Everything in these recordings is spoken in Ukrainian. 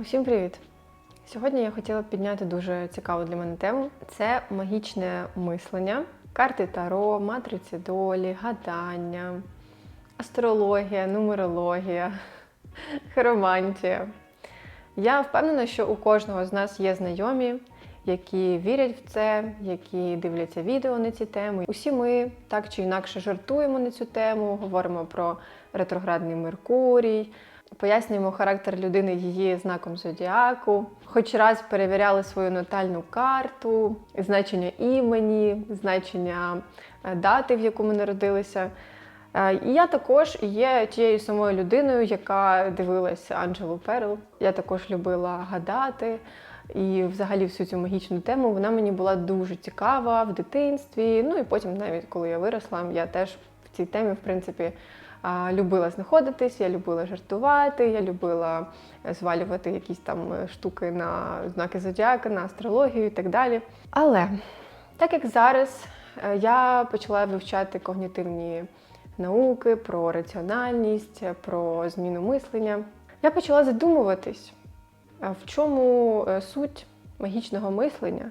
Усім привіт! Сьогодні я хотіла б підняти дуже цікаву для мене тему. Це магічне мислення, карти Таро, матриці долі, гадання, астрологія, нумерологія, хиромантія. Я впевнена, що у кожного з нас є знайомі, які вірять в це, які дивляться відео на ці теми. Усі ми так чи інакше жартуємо на цю тему, говоримо про ретроградний Меркурій, пояснюємо характер людини її знаком зодіаку. Хоч раз перевіряли свою натальну карту, значення імені, значення е, дати, в яку ми народилися. Е, І я також є тією самою людиною, яка дивилася Анджелу Перл. Я також любила гадати. І взагалі всю цю магічну тему вона мені була дуже цікава в дитинстві. Ну і потім, навіть коли я виросла, я теж в цій темі, в принципі, любила знаходитись, я любила жартувати, я любила звалювати якісь там е, штуки на знаки зодіака, на астрологію і так далі. Але так як зараз е, я почала вивчати когнітивні науки про раціональність, про зміну мислення, я почала задумуватись, в чому е, суть магічного мислення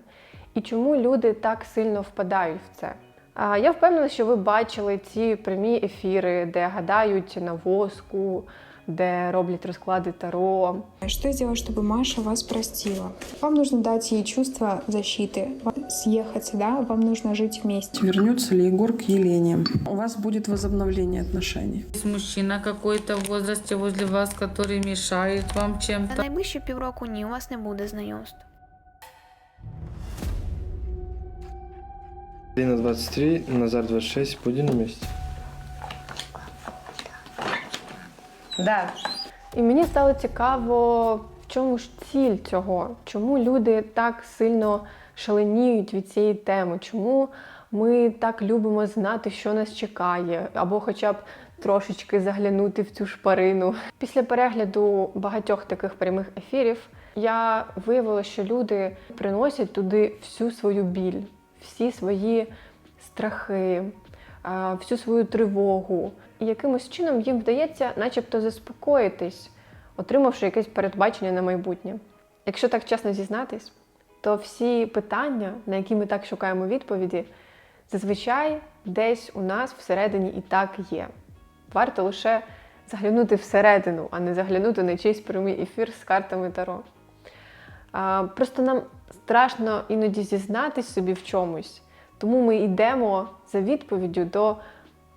і чому люди так сильно впадають в це. А, Я впевнена, що ви бачили ці прямі ефіри, де гадають на воску, де роблять розклади таро. Что сделать, чтобы Маша вас простила? Вам нужно дать ей чувство защиты. Вам Съехать, да? Вам нужно жить вместе. Вернется ли Егор к Елене? У вас будет возобновление отношений. Есть мужчина какой-то в возрасте возле вас, который мешает вам За чем-то. найближчі півроку ні, у вас не буде знайомств. Лина 23, Назар 26, будем на месте. Да. І мені стало цікаво, в чому ж ціль цього, чому люди так сильно шаленіють від цієї теми, чому ми так любимо знати, що нас чекає, або хоча б трошечки заглянути в цю шпарину. Після перегляду багатьох таких прямих ефірів я виявила, що люди приносять туди всю свою біль, всі свої страхи, всю свою тривогу. І якимось чином їм вдається, начебто, заспокоїтись, отримавши якесь передбачення на майбутнє. Якщо так чесно зізнатись, то всі питання, на які ми так шукаємо відповіді, зазвичай десь у нас всередині і так є. Варто лише заглянути всередину, а не заглянути на чийсь прямий ефір з картами Таро. Просто нам страшно іноді зізнатись собі в чомусь, тому ми йдемо за відповіддю до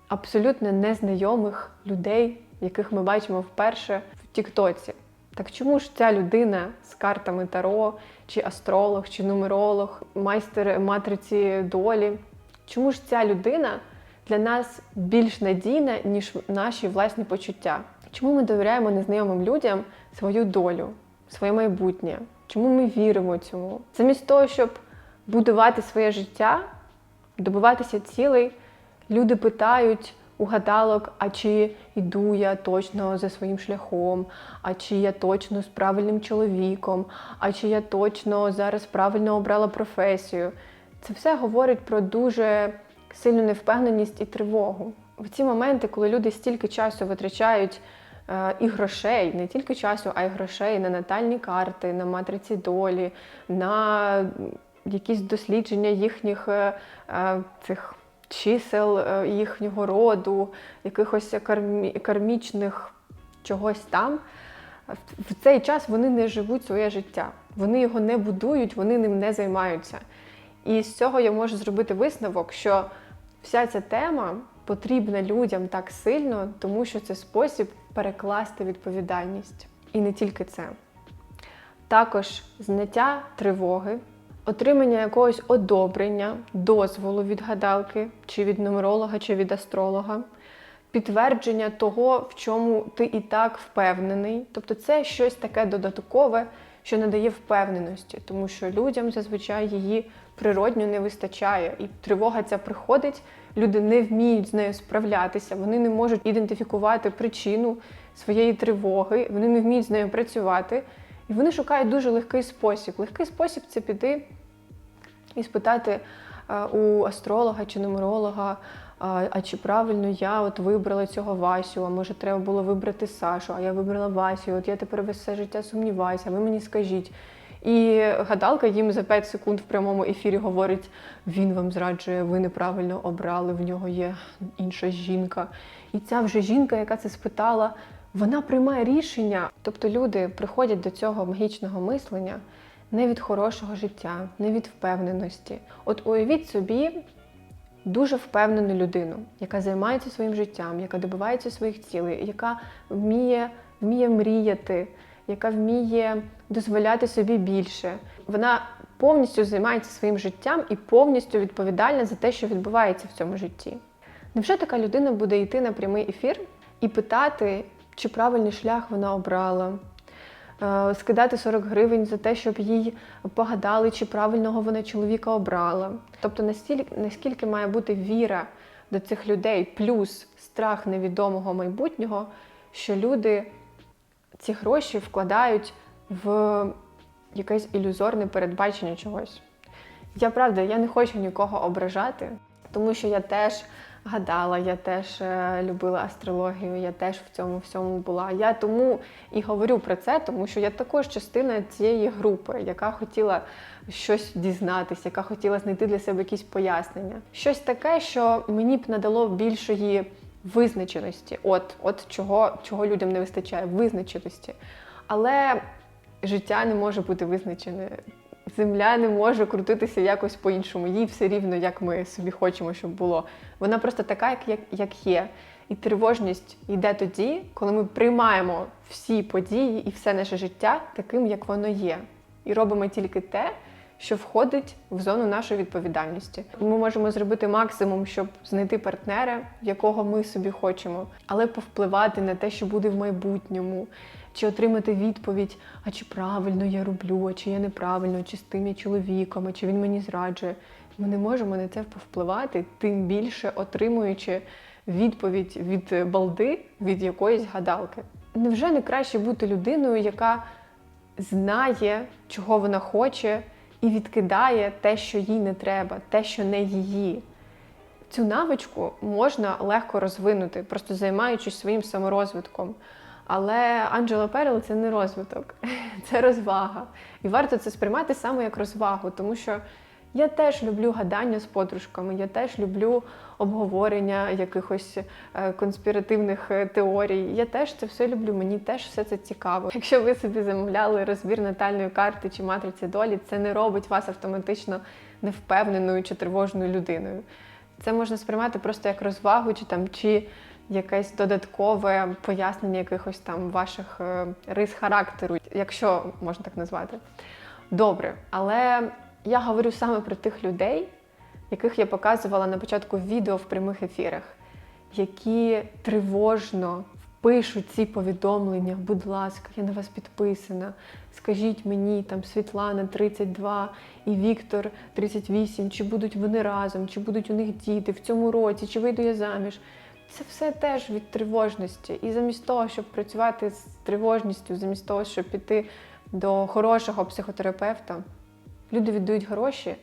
абсолютно незнайомих людей, яких ми бачимо вперше в Тіктоці. Так чому ж ця людина з картами Таро, чи астролог, чи нумеролог, майстер матриці долі? Чому ж ця людина для нас більш надійна, ніж наші власні почуття? Чому ми довіряємо незнайомим людям свою долю, своє майбутнє? Чому ми віримо цьому? Замість того, щоб будувати своє життя, добиватися цілей, люди питають у гадалок, а чи йду я точно за своїм шляхом, а чи я точно з правильним чоловіком, а чи я точно зараз правильно обрала професію. Це все говорить про дуже сильну невпевненість і тривогу. В ці моменти, коли люди стільки часу витрачають і грошей, не тільки часу, а й грошей на натальні карти, на матриці долі, на якісь дослідження їхніх е, е, цих чисел е, їхнього роду, якихось кармічних чогось там. В цей час вони не живуть своє життя, вони його не будують, вони ним не займаються. І з цього я можу зробити висновок, що вся ця тема потрібна людям так сильно, тому що це спосіб перекласти відповідальність. І не тільки це. Також зняття тривоги, отримання якогось одобрення, дозволу від гадалки, чи від нумеролога, чи від астролога, підтвердження того, в чому ти і так впевнений. Тобто це щось таке додаткове, що надає впевненості, тому що людям зазвичай її природньо не вистачає. І тривога ця приходить, люди не вміють з нею справлятися, вони не можуть ідентифікувати причину своєї тривоги, вони не вміють з нею працювати. І вони шукають дуже легкий спосіб. Легкий спосіб це піти і спитати е, у астролога чи нумеролога, А, а чи правильно я от вибрала цього Васю, а може треба було вибрати Сашу, а я вибрала Васю, от я тепер все життя сумніваюся, ви мені скажіть. І гадалка їм за 5 секунд в прямому ефірі говорить: він вам зраджує, ви неправильно обрали, в нього є інша жінка. І ця вже жінка, яка це спитала, вона приймає рішення. Тобто люди приходять до цього магічного мислення не від хорошого життя, не від впевненості. От уявіть собі дуже впевнену людину, яка займається своїм життям, яка добивається своїх цілей, яка вміє, вміє мріяти, яка вміє дозволяти собі більше. Вона повністю займається своїм життям і повністю відповідальна за те, що відбувається в цьому житті. Невже така людина буде йти на прямий ефір і питати, чи правильний шлях вона обрала? е, Скидати 40 гривень за те, щоб їй погадали, чи правильного вона чоловіка обрала. Тобто настільки, наскільки має бути віра до цих людей, плюс страх невідомого майбутнього, що люди ці гроші вкладають в якесь ілюзорне передбачення чогось. Я правда, я не хочу нікого ображати, тому що я теж гадала, я теж е, любила астрологію, я теж в цьому всьому була. Я тому і говорю про це, тому що я також частина цієї групи, яка хотіла щось дізнатися, яка хотіла знайти для себе якісь пояснення. Щось таке, що мені б надало більшої визначеності. От, от чого, чого людям не вистачає визначеності. Але життя не може бути визначене. Земля не може крутитися якось по-іншому. Їй все рівно, як ми собі хочемо, щоб було. Вона просто така, як, як, як є. І тривожність йде тоді, коли ми приймаємо всі події і все наше життя таким, як воно є. І робимо тільки те, що входить в зону нашої відповідальності. Ми можемо зробити максимум, щоб знайти партнера, якого ми собі хочемо, але повпливати на те, що буде в майбутньому, чи отримати відповідь, а чи правильно я роблю, а чи я неправильно, чи з тим я чоловіком, а чи він мені зраджує. Ми не можемо на це повпливати, тим більше отримуючи відповідь від балди, від якоїсь гадалки. Невже не краще бути людиною, яка знає, чого вона хоче, і відкидає те, що їй не треба, те, що не її. Цю навичку можна легко розвинути, просто займаючись своїм саморозвитком. Але Анджела Перел це не розвиток, це розвага. І варто це сприймати саме як розвагу, тому що я теж люблю гадання з подружками, я теж люблю обговорення якихось е, конспіративних е, теорій. Я теж це все люблю, мені теж все це цікаво. Якщо ви собі замовляли розбір натальної карти чи матриці долі, це не робить вас автоматично невпевненою чи тривожною людиною. Це можна сприймати просто як розвагу, чи там чи якесь додаткове пояснення якихось там ваших е, рис характеру, якщо можна так назвати. Добре, але я говорю саме про тих людей, яких я показувала на початку відео в прямих ефірах, які тривожно пишуть ці повідомлення. Будь ласка, я на вас підписана. Скажіть мені, там Світлана 32 і Віктор 38, чи будуть вони разом, чи будуть у них діти в цьому році, чи вийду я заміж. Це все теж від тривожності. І замість того, щоб працювати з тривожністю, замість того, щоб піти до хорошого психотерапевта, люди віддають гроші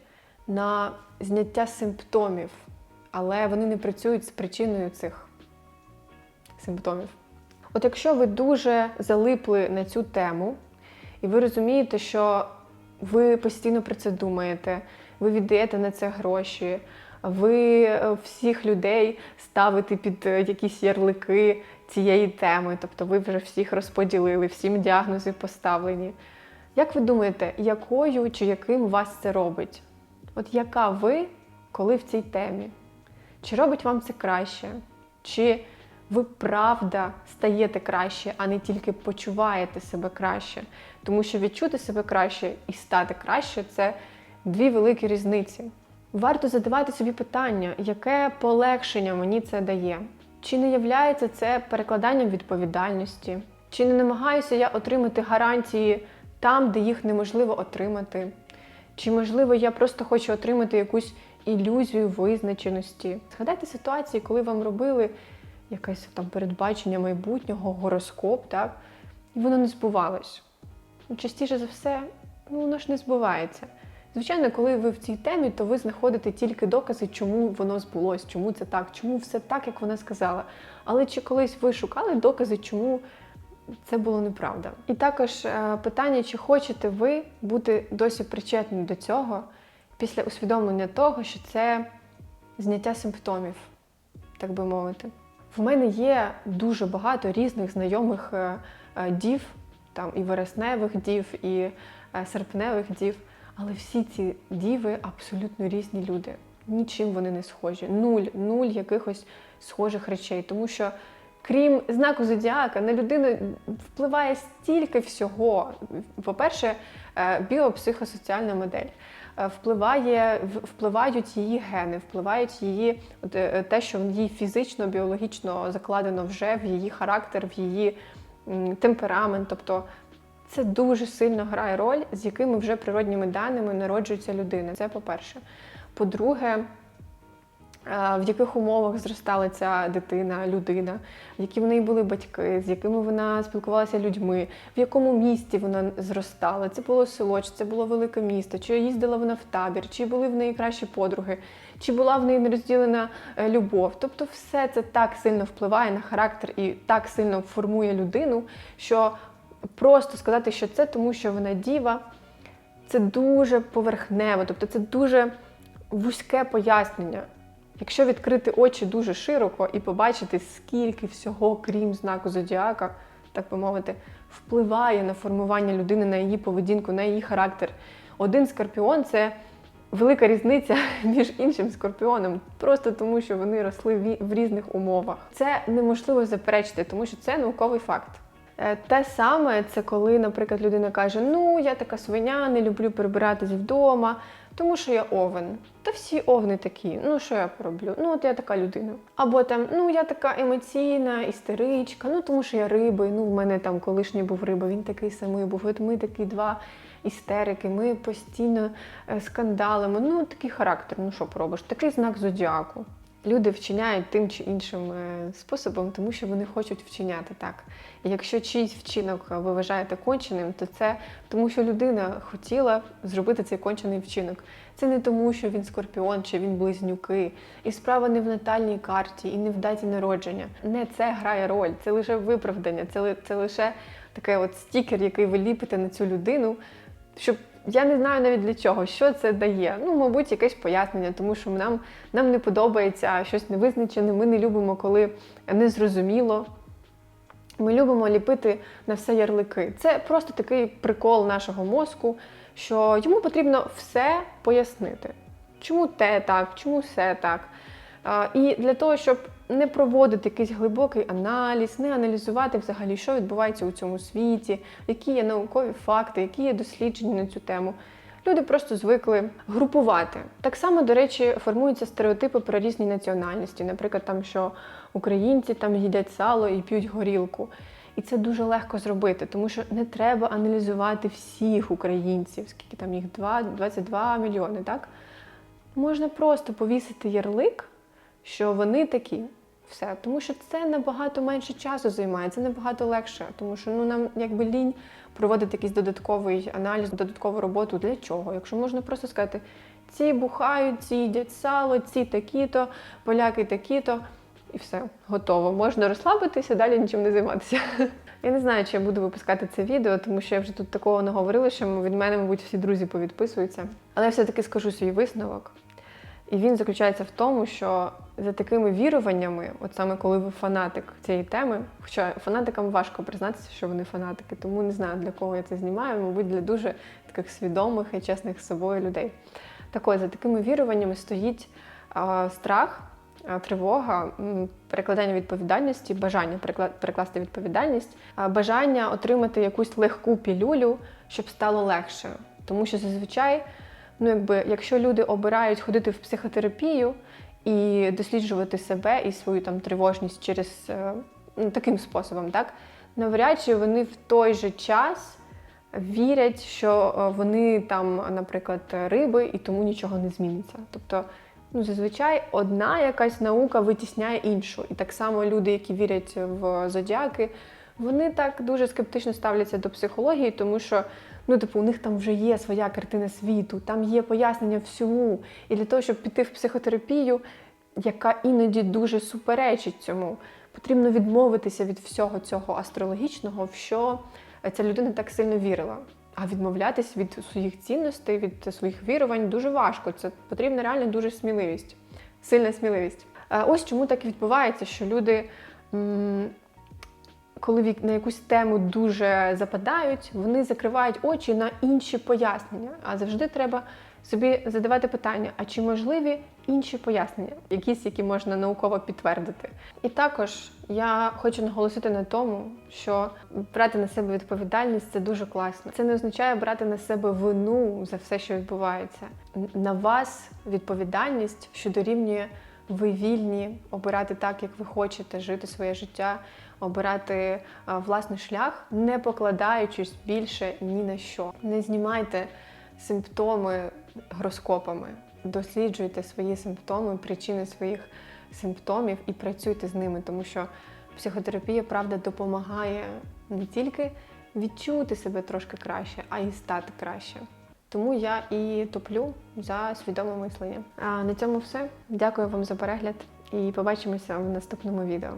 на зняття симптомів, але вони не працюють з причиною цих симптомів. От якщо ви дуже залипли на цю тему, і ви розумієте, що ви постійно про це думаєте, ви віддаєте на це гроші, ви е, всіх людей ставите під е, якісь ярлики цієї теми, тобто ви вже всіх розподілили, всім діагнози поставлені. Як ви думаєте, якою чи яким вас це робить? От яка ви, коли в цій темі? Чи робить вам це краще? Чи ви правда стаєте краще, а не тільки почуваєте себе краще? Тому що відчути себе краще і стати краще це дві великі різниці. Варто задавати собі питання, яке полегшення мені це дає? Чи не являється це перекладанням відповідальності? Чи не намагаюся я отримати гарантії там, де їх неможливо отримати? Чи, можливо, я просто хочу отримати якусь ілюзію визначеності? Згадайте ситуації, коли вам робили якесь там передбачення майбутнього, гороскоп, так? І воно не збувалось. Ну, частіше за все, ну воно ж не збувається. Звичайно, коли ви в цій темі, то ви знаходите тільки докази, чому воно збулось, чому це так, чому все так, як вона сказала. Але чи колись ви шукали докази, чому це було неправда? І також е, питання, чи хочете ви бути досі причетні до цього після усвідомлення того, що це зняття симптомів, так би мовити. В мене є дуже багато різних знайомих е, е, дів, там і вересневих дів, і серпневих дів. Але всі ці діви абсолютно різні люди. Нічим вони не схожі. Нуль, нуль якихось схожих речей. Тому що, крім знаку зодіака, на людину впливає стільки всього. По-перше, е, біопсихосоціальна модель. Е, Впливає, впливають її гени, впливають її е, те, що її фізично, біологічно закладено вже в її характер, в її темперамент. Тобто це дуже сильно грає роль, з якими вже природніми даними народжується людина. Це по-перше. По-друге, в яких умовах зростала ця дитина, людина, які в неї були батьки, з якими вона спілкувалася людьми, в якому місті вона зростала. Це було село, чи це було велике місто, чи їздила вона в табір, чи були в неї кращі подруги, чи була в неї нерозділена е, любов. Тобто, все це так сильно впливає на характер і так сильно формує людину, що просто сказати, що це тому, що вона діва, це дуже поверхнево, тобто це дуже вузьке пояснення. Якщо відкрити очі дуже широко і побачити, скільки всього, крім знаку зодіака, так би мовити, впливає на формування людини, на її поведінку, на її характер. Один скорпіон це велика різниця між іншим скорпіоном, просто тому що вони росли в різних умовах. Це неможливо заперечити, тому що це науковий факт. Е, Те саме це коли, наприклад, людина каже: Ну, я така свиня, не люблю прибиратись вдома, тому що я овен. Та всі овни такі. Ну що я пороблю? Ну, от я така людина. Або там, ну я така емоційна, істеричка, ну тому що я риби. Ну, в мене там колишній був риба, він такий самий був. От ми такі два істерики, ми постійно е, скандалимо. Ну, такий характер, ну що поробиш? Такий знак зодіаку. Люди вчиняють тим чи іншим е, способом, тому що вони хочуть вчиняти так. І якщо чийсь вчинок е, ви вважаєте конченим, то це тому, що людина хотіла зробити цей кончений вчинок. Це не тому, що він скорпіон чи він близнюки. І справа не в натальній карті, і не в даті народження. Не це грає роль, це лише виправдання, це, це лише такий от стікер, який ви ліпите на цю людину, щоб я не знаю навіть для чого, що це дає. Ну, мабуть, якесь пояснення, тому що нам, нам не подобається щось невизначене. Ми не любимо, коли незрозуміло. Ми любимо ліпити на все ярлики. Це просто такий прикол нашого мозку, що йому потрібно все пояснити. Чому те так, чому все так. І для того, щоб не проводити якийсь глибокий аналіз, не аналізувати взагалі, що відбувається у цьому світі, які є наукові факти, які є дослідження на цю тему. Люди просто звикли групувати. Так само, до речі, формуються стереотипи про різні національності. Наприклад, там, що українці там їдять сало і п'ють горілку. І це дуже легко зробити, тому що не треба аналізувати всіх українців, скільки там їх Два- 22 мільйони, так? Можна просто повісити ярлик, що вони такі. Все, тому що це набагато менше часу займає, це набагато легше, тому що ну нам якби лінь проводити якийсь додатковий аналіз, додаткову роботу для чого? Якщо можна просто сказати, ці бухають, ці їдять сало, ці такі-то, поляки такі-то, і все, готово. Можна розслабитися, далі нічим не займатися. Я не знаю, чи я буду випускати це відео, тому що я вже тут такого наговорила, що від мене, мабуть, всі друзі повідписуються. Але я все-таки скажу свій висновок. І він заключається в тому, що за такими віруваннями, от саме коли ви фанатик цієї теми, хоча фанатикам важко признатися, що вони фанатики, тому не знаю для кого я це знімаю, мабуть, для дуже таких свідомих і чесних з собою людей. Так ось, за такими віруваннями стоїть а, страх, а, тривога, перекладання відповідальності, бажання перекласти відповідальність, а, бажання отримати якусь легку пілюлю, щоб стало легше. Тому що зазвичай ну якби якщо люди обирають ходити в психотерапію і досліджувати себе і свою там тривожність через е, ну, таким способом, так навряд чи вони в той же час вірять, що е, вони там, наприклад, риби, і тому нічого не зміниться. Тобто, ну зазвичай одна якась наука витісняє іншу. І так само люди, які вірять в зодіаки, вони так дуже скептично ставляться до психології, тому що Ну, типу, у них там вже є своя картина світу, там є пояснення всьому. І для того, щоб піти в психотерапію, яка іноді дуже суперечить цьому, потрібно відмовитися від всього цього астрологічного, в що ця людина так сильно вірила. А відмовлятись від своїх цінностей, від своїх вірувань дуже важко. Це потрібна реально дуже сміливість, сильна сміливість. Е, Ось чому так і відбувається, що люди, коли на якусь тему дуже западають, вони закривають очі на інші пояснення. А завжди треба собі задавати питання: а чи можливі інші пояснення, якісь, які можна науково підтвердити? І також я хочу наголосити на тому, що брати на себе відповідальність це дуже класно. Це не означає брати на себе вину за все, що відбувається. На вас відповідальність, що дорівнює ви вільні обирати так, як ви хочете, жити своє життя, обирати власний шлях, не покладаючись більше ні на що. Не знімайте симптоми гороскопами, досліджуйте свої симптоми, причини своїх симптомів і працюйте з ними, тому що психотерапія правда допомагає не тільки відчути себе трошки краще, а й стати краще. Тому я і топлю за свідоме мислення. А на цьому все. Дякую вам за перегляд і побачимося в наступному відео.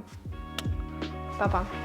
爸爸。